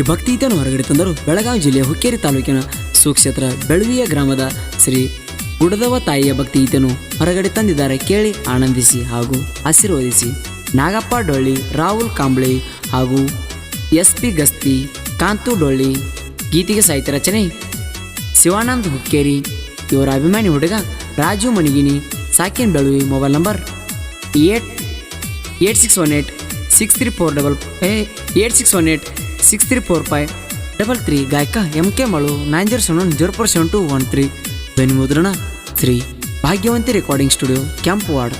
ಈ ಭಕ್ತಿಗೀತೆಯನ್ನು ಹೊರಗಡೆ ತಂದರು. ಬೆಳಗಾವಿ ಜಿಲ್ಲೆಯ ಹುಕ್ಕೇರಿ ತಾಲೂಕಿನ ಸುಕ್ಷೇತ್ರ ಬೆಳವಿಯ ಗ್ರಾಮದ ಶ್ರೀ ಉಡದವ ತಾಯಿಯ ಭಕ್ತಿಗೀತೆಯನ್ನು ಹೊರಗಡೆ ತಂದಿದ್ದಾರೆ ಕೇಳಿ ಆನಂದಿಸಿ ಹಾಗೂ ಆಶೀರ್ವದಿಸಿ. ನಾಗಪ್ಪ ಡೊಳ್ಳಿ, ರಾಹುಲ್ ಕಾಂಬ್ಳಿ ಹಾಗೂ ಎಸ್ ಪಿ ಗಸ್ತಿ, ಕಾಂತು ಡೊಳ್ಳಿ ಗೀತೆಗೆ ಸಾಹಿತ್ಯ ರಚನೆ. ಶಿವಾನಂದ್ ಹುಕ್ಕೇರಿ, ಇವರ ಅಭಿಮಾನಿ ಹುಡುಗ ರಾಜು ಮಣಿಗಿನಿ ಸಾಕಿನ್ ಬೆಳುವಿ mobile number eight eight six one eight six three four double eight six one eight six three four five double three ಗಾಯಕ M K ಮಳು nine zero seven zero four seven two one three. ಧ್ವನಿ ಮುದ್ರಣ, Shri Bhagyavanti recording studio camp ward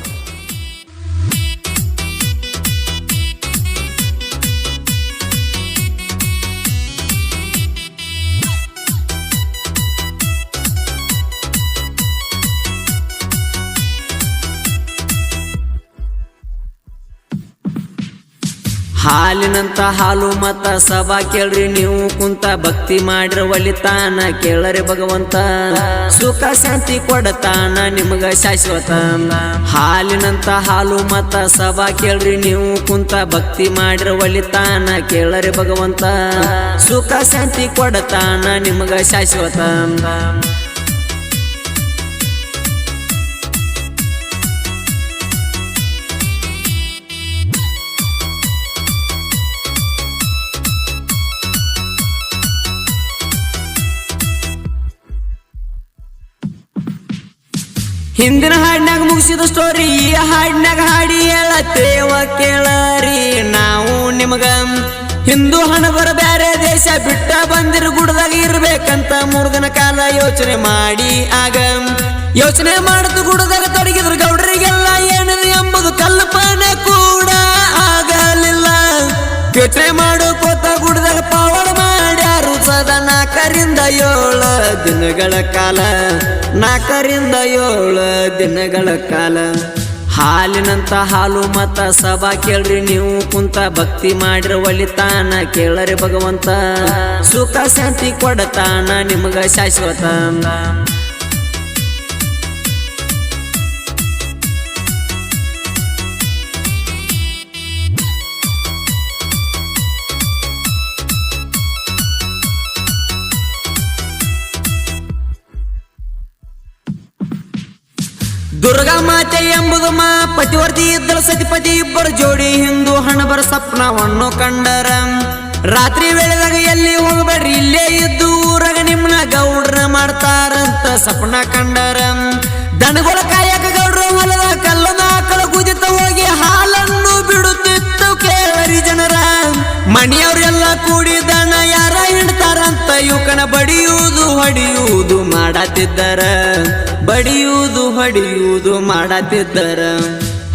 ಹಾಲಿನಂತ ಹಾಲು ಮತ ಸಭಾ ಕೇಳ್ರಿ ನೀವು ಕುಂತ ಭಕ್ತಿ ಮಾಡಿರ ಒಲಿತಾನ ಕೇಳರಿ ಭಗವಂತ. ಸುಖ ಶಾಂತಿ ಕೊಡತಾನ ನಿಮಗ ಶಾಶ್ವತ. ಹಾಲಿನಂತ ಹಾಲು ಮತ ಸಭಾ ಕೇಳ್ರಿ ನೀವು ಕುಂತ ಭಕ್ತಿ ಮಾಡಿರ ಒಲಿತಾನ ಕೇಳರಿ ಭಗವಂತ. ಸುಖ ಶಾಂತಿ ಕೊಡತಾನ ನಿಮಗ ಶಾಶ್ವತ. ಹಿಂದಿನ ಹಾಡಿನಾಗ ಮುಗಿಸಿದ ಸ್ಟೋರಿ ಈ ಹಾಡಿನಾಗ ಹಾಡಿ ಹೇಳತ್ತೇವ ಕೇಳರಿ. ನಾವು ನಿಮಗ ಹಿಂದೂ ಹಣಬರ ಬ್ಯಾರೆ ದೇಶ ಬಿಟ್ಟ ಬಂದಿರ ಗುಡದಾಗ ಇರ್ಬೇಕಂತ ಮೂರು ದಿನ ಕಾಲ ಯೋಚನೆ ಮಾಡಿ. ಆಗ ಯೋಚನೆ ಮಾಡುದು ಗುಡದಾಗ ಏಳು ದಿನಗಳ ಕಾಲ, ನಾಲ್ಕರಿಂದ ಏಳು ದಿನಗಳ ಕಾಲ. ಹಾಲಿನಂತ ಹಾಲು ಮತ ಸಭಾ ಕೇಳ್ರಿ, ನೀವು ಕುಂತ ಭಕ್ತಿ ಮಾಡಿರ ಒಲಿತಾನ ಕೇಳರಿ ಭಗವಂತ. ಸುಖ ಶಾಂತಿ ಕೊಡತಾನ ನಿಮಗ ಶಾಶ್ವತ. ಮಾತೆ ಎಂಬುದು ಮಾ ಪತಿವರ್ತಿ ಇದ್ದಳು ಸತಿಪತಿ ಇಬ್ಬರು ಜೋಡಿ ಹಿಂದೂ ಹಣಬರ ಸಪ್ನವನ್ನು ಕಂಡರ. ರಾತ್ರಿ ವೇಳೆದಾಗ ಎಲ್ಲಿ ಹೋಗಬೇಡ್ರಿ? ಇಲ್ಲೇ ಇದ್ದು ಊರಾಗ ನಿಮ್ಮನ್ನ ಗೌಡ್ರ ಮಾಡ್ತಾರಂತ ಸಪ್ನ ಕಂಡರ. ದನಗಳ ಕಾಯಕ ಗೌಡ್ರ ಹೊಲದ ಕಲ್ಲನ ಕುದಿತ ಹೋಗಿ ಹಾಲನ್ನು ಬಿಡುತ್ತಿತ್ತು ಕೇಳರಿ ಜನರ. ಮಣಿಯವರೆಲ್ಲ ಕೂಡಿ ದನ ಯಾರ ಹಿಡ್ತಾರಂತ, ಯುವಕನ ಬಡಿಯುವುದು, ಹೊಡಿಯುವುದು ಮಾಡತ್ತಿದ್ದರ. ಬಡಿಯುವುದು ಹೊಡೆಯುವುದು ಮಾಡತ್ತಿದ್ದರ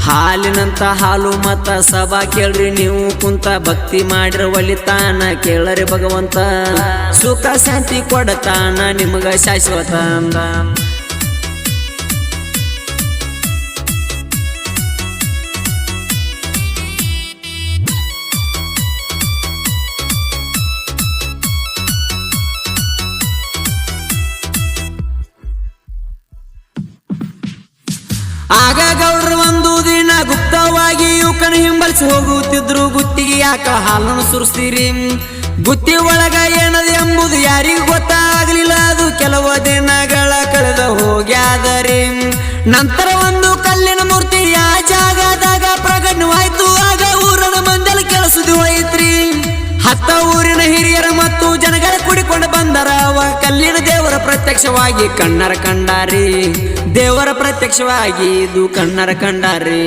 ಹಾಲಿನಂತ ಹಾಲು ಮತ ಸಭಾ ಕೇಳ್ರಿ ನೀವು ಕುಂತ ಭಕ್ತಿ ಮಾಡಿರ ಒಲಿತಾನ ಕೇಳರಿ ಭಗವಂತ. ಸುಖ ಶಾಂತಿ ಕೊಡತಾನ ನಿಮಗ ಶಾಶ್ವತ. ದಿನ ಗುಪ್ತವಾಗಿ ಯುವಕನ ಹಿಂಬಲಿಸಿ ಹೋಗುತ್ತಿದ್ರು. ಗುತ್ತಿಗೆ ಯಾಕ ಹಾಲನ್ನು ಸುರಿಸ್ತೀರಿ? ಗುತ್ತಿ ಒಳಗ ಏನದು ಎಂಬುದು ಯಾರಿಗೂ ಗೊತ್ತಾಗಲಿಲ್ಲ. ಅದು ಕೆಲವು ದಿನಗಳ ಕಳೆದ ಹೋಗ್ಯಾದರಿ. ನಂತರ ಒಂದು ಕಲ್ಲಿನ ಮೂರ್ತಿ ಆ ಜಾಗದಾಗ ಪ್ರಕಟವಾಯ್ತು. ಆಗ ಊರನ ಮಂದಲ ಕೆಲಸದ ಹೋಯ್ತ್ರಿ. ಹತ್ತ ಊರಿನ ಹಿರಿಯರ ಮತ್ತು ಜನಗಳ ಕುಡಿಕೊಂಡು ಬಂದರ. ಕಲ್ಲಿನ ದೇವರ ಪ್ರತ್ಯಕ್ಷವಾಗಿ ಕಣ್ಣರ ಕಂಡಾರಿ. ದೇವರ ಪ್ರತ್ಯಕ್ಷವಾಗಿ ಇದು ಕಣ್ಣರ ಕಂಡಾರಿ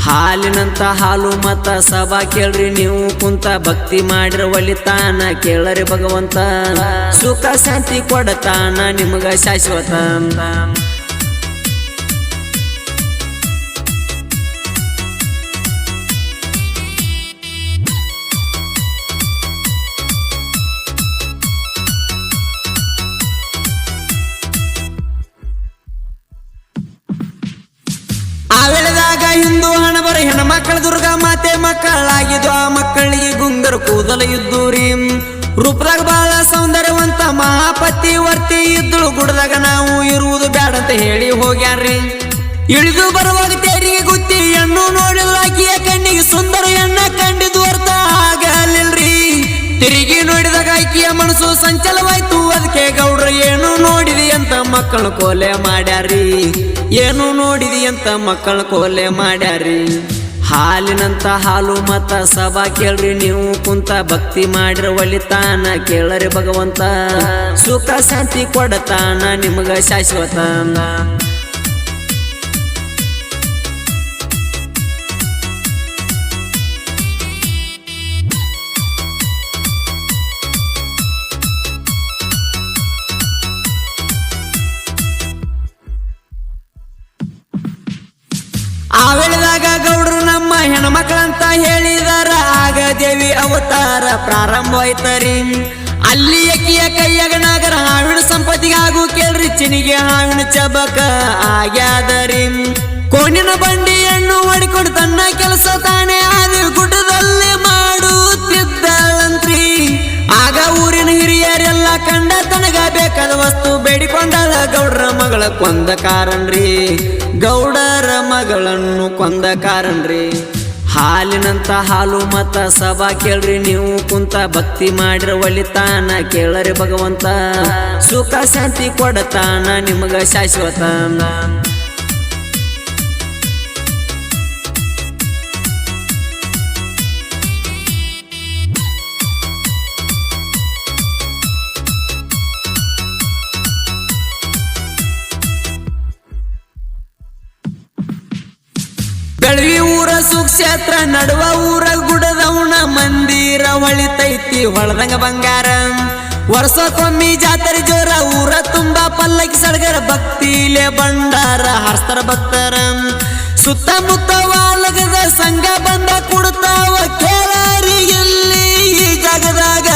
ಹಾಲಿನಂತ ಹಾಲು ಮತ ಸಭಾ ಕೇಳ್ರಿ ನೀವು ಕುಂತ ಭಕ್ತಿ ಮಾಡಿರ ಒಲಿತಾನ ಕೇಳರಿ ಭಗವಂತ. ಸುಖ ಶಾಂತಿ ಕೊಡತಾನ ನಿಮಗ ಶಾಶ್ವತ ಮಕ್ಕಳ ದುರ್ಗಾ ಮಾತೆ ಮಕ್ಕಳಾಗಿದ್ದು, ಆ ಮಕ್ಕಳಿಗೆ ಗುಂಗರು ಕೂದಲು ಇದ್ದೂರಿ ರೂಪದಾಗ ಬಹಳ ಸೌಂದರ್ಯವಂತ ಮಹಾಪತಿ ವರ್ತಿ ಇದ್ದಳು ಗುಡದಾಗ ನಾವು ಇರುವುದು ಬ್ಯಾಡ ಅಂತ ಹೇಳಿ ಹೋಗ್ಯಾರ್ರಿ ಇಳಿದು ಬರುವಾಗ ತೇರಿಗೆ ಗುತ್ತಿ, ಹೆಣ್ಣು ನೋಡಿಲ್ಲ ಆಕಿಯ ಕಣ್ಣಿಗೆ ಸುಂದರ ಹೆಣ್ಣ ಕಂಡಿದ್ದು ಅರ್ಥ ಆಗಲಿಲ್ರಿ ತಿರುಗಿ ನೋಡಿದಾಗ ಆಕೆಯ ಮನಸ್ಸು ಸಂಚಲವಾಯ್ತು, ಅದಕ್ಕೆ ಗೌಡ್ರು ಏನು ನೋಡಿದಿ ಅಂತ ಮಕ್ಕಳ ಕೋಲೆ ಮಾಡ್ಯಾರಿ ಏನು ನೋಡಿದಿ ಅಂತ ಮಕ್ಕಳ ಕೋಲೆ ಮಾಡ್ಯಾರಿ ಹಾಲಿನಂತ ಹಾಲು ಮತ ಸಭಾ ಕೇಳ್ರಿ ನೀವು ಕುಂತ ಭಕ್ತಿ ಮಾಡಿರ ಒಲಿತಾನ ಕೇಳರಿ ಭಗವಂತ. ಸುಖ ಶಾಂತಿ ಕೊಡತಾನ ನಿಮಗ ಶಾಶ್ವತ ಆ ವೇಳೆದಾಗ ಗೌಡ್ರು ನಮ್ಮ ಹೆಣ್ಮಕ್ಳಂತ ಹೇಳಿದಾರ, ಆಗ ದೇವಿ ಅವತಾರ ಪ್ರಾರಂಭ ಆಯ್ತರಿ. ಅಲ್ಲಿ ಅಕ್ಕಿಯ ಕೈಯಾಗ ನಾಗರ ಹಾವಿನ ಸಂಪತ್ತಿಗೆ ಕೇಳ್ರಿ, ಚಿನಿಗೆ ಹಾವಿನ ಚಬಕ ಆಗ್ಯಾದರಿ. ಕೋಣಿನ ಬಂಡಿಯನ್ನು ಹೊಡಿಕೊಂಡು ತನ್ನ ಕೆಲಸ ತಾನೇ ಆದ ಗುಡ್ಡದಲ್ಲಿ ಮಾಡುತ್ತಿದ್ದಳಂತ್ರಿ. ಆಗ ಊರಿನ ಹಿರಿಯರೆಲ್ಲ ಕಂಡ ತನಗ ಬೇಕಾದ ವಸ್ತು ಬೇಡಿಕೊಂಡಳ ಗೌಡರ ಮಗಳ ಕೊಂದ ಕಾರಣ್ರಿ. ಗೌಡರ ಮಗಳನ್ನು ಕೊಂದ ಕಾರಣ್ರಿ. ಹಾಲಿನಂತ ಹಾಲು ಮತ ಸಭಾ ಕೇಳ್ರಿ ನೀವು ಕುಂತ ಭಕ್ತಿ ಮಾಡಿರ ಒಲಿತಾನ ಕೇಳರಿ ಭಗವಂತ. ಸುಖ ಶಾಂತಿ ಕೊಡತಾನ ನಿಮಗ ಶಾಶ್ವತ ಊರ ಸುಕ್ಷೇತ್ರ ನಡುವ ಊರ ಗುಡದವಣ ಮಂದಿರ ಒಳಿತೈತಿ ಹೊಳದಂಗ ಬಂಗಾರ. ವರ್ಷಕ್ಕೊಮ್ಮಿ ಜಾತ್ರೆ ಜೋರ, ಊರ ತುಂಬಾ ಪಲ್ಲಕ್ಕಿ ಸಡಗರ, ಭಕ್ತಿಲೆ ಬಂಡಾರ ಹರ್ಸ್ತಾರ ಭಕ್ತರ. ಸುತ್ತಮುತ್ತ ವಾಲಗದ ಸಂಘ ಬಂದ ಕೊಡ್ತಾವ ಕೇಳಾರಿ ಎಲ್ಲಿ ಈ ಜಾಗದಾಗ.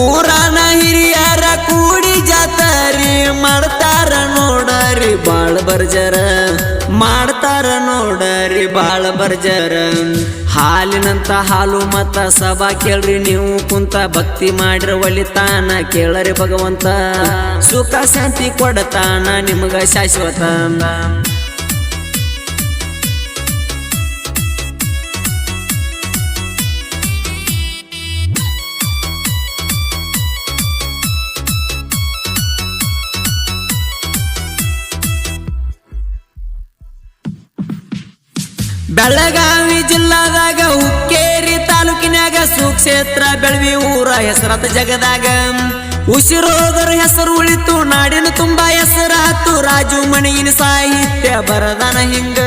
ಊರನ ಹಿರಿಯರ ಕೂಡಿ ಜಾತರಿ ಮಾಡ್ತಾರ ನೋಡರಿ ಬಾಳ ಬರ್ಜರ ನೋಡರಿ ಬಾಳ ಬರ್ಜರ. ಹಾಲಿನಂತ ಹಾಲು ಮತ ಸಭಾ ಕೇಳ್ರಿ ನೀವು ಕುಂತ ಭಕ್ತಿ ಮಾಡಿರ ಒಲಿತಾನ ಕೇಳರಿ ಭಗವಂತ. ಸುಖ ಶಾಂತಿ ಕೊಡತಾನ ನಿಮಗ ಶಾಶ್ವತ. ಬೆಳಗಾವಿ ಜಿಲ್ಲಾದಾಗ ಹುಕ್ಕೇರಿ ತಾಲೂಕಿನಾಗ ಸುಕ್ಷೇತ್ರ ಬೆಳವಿ ಊರ ಹೆಸರತ ಜಗದಾಗ. ಉಸಿರೋದರ ಹೆಸರು ಉಳಿತು, ನಾಡಿನ ತುಂಬಾ ಹೆಸರಾತು. ರಾಜು ಮಣಿಯಿನ ಸಾಹಿತ್ಯ ಬರದನ ಹಿಂಗ.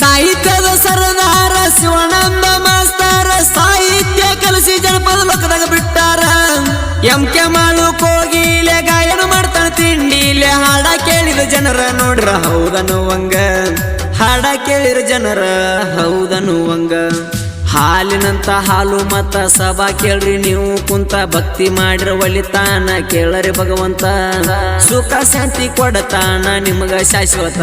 ಸಾಹಿತ್ಯದ ಸರದಾರ ಶಿವನಂದ ಮಾಸ್ತಾರ. ಸಾಹಿತ್ಯ ಕಲಸಿ ಜನಪದ ಲೋಕದಾಗ ಬಿಟ್ಟಾರ. ಎಂ ಕೆ ಮಾಳು ಕೋಗಿಲೆ ಗಾಯನ ಮಾಡ್ತಾನ ತಿಂಡಿಲೆ ಹಾಡ ಕೇಳಿದ ಜನರ ನೋಡ್ರ ಹೌದನ್ನುವಂಗ ಹಾಡ ಕೇಳಿರ ಜನರ ಹೌದನು ಹೌದನ್ನುವಂಗ ಹಾಲಿನಂತ ಹಾಲು ಮತ ಸಭಾ ಕೇಳ್ರಿ ನೀವು ಕುಂತ ಭಕ್ತಿ ಮಾಡಿರ ಒಲಿತಾನ ಕೇಳರಿ ಭಗವಂತ. ಸುಖ ಶಾಂತಿ ಕೊಡತಾನ ನಿಮಗ ಶಾಶ್ವತ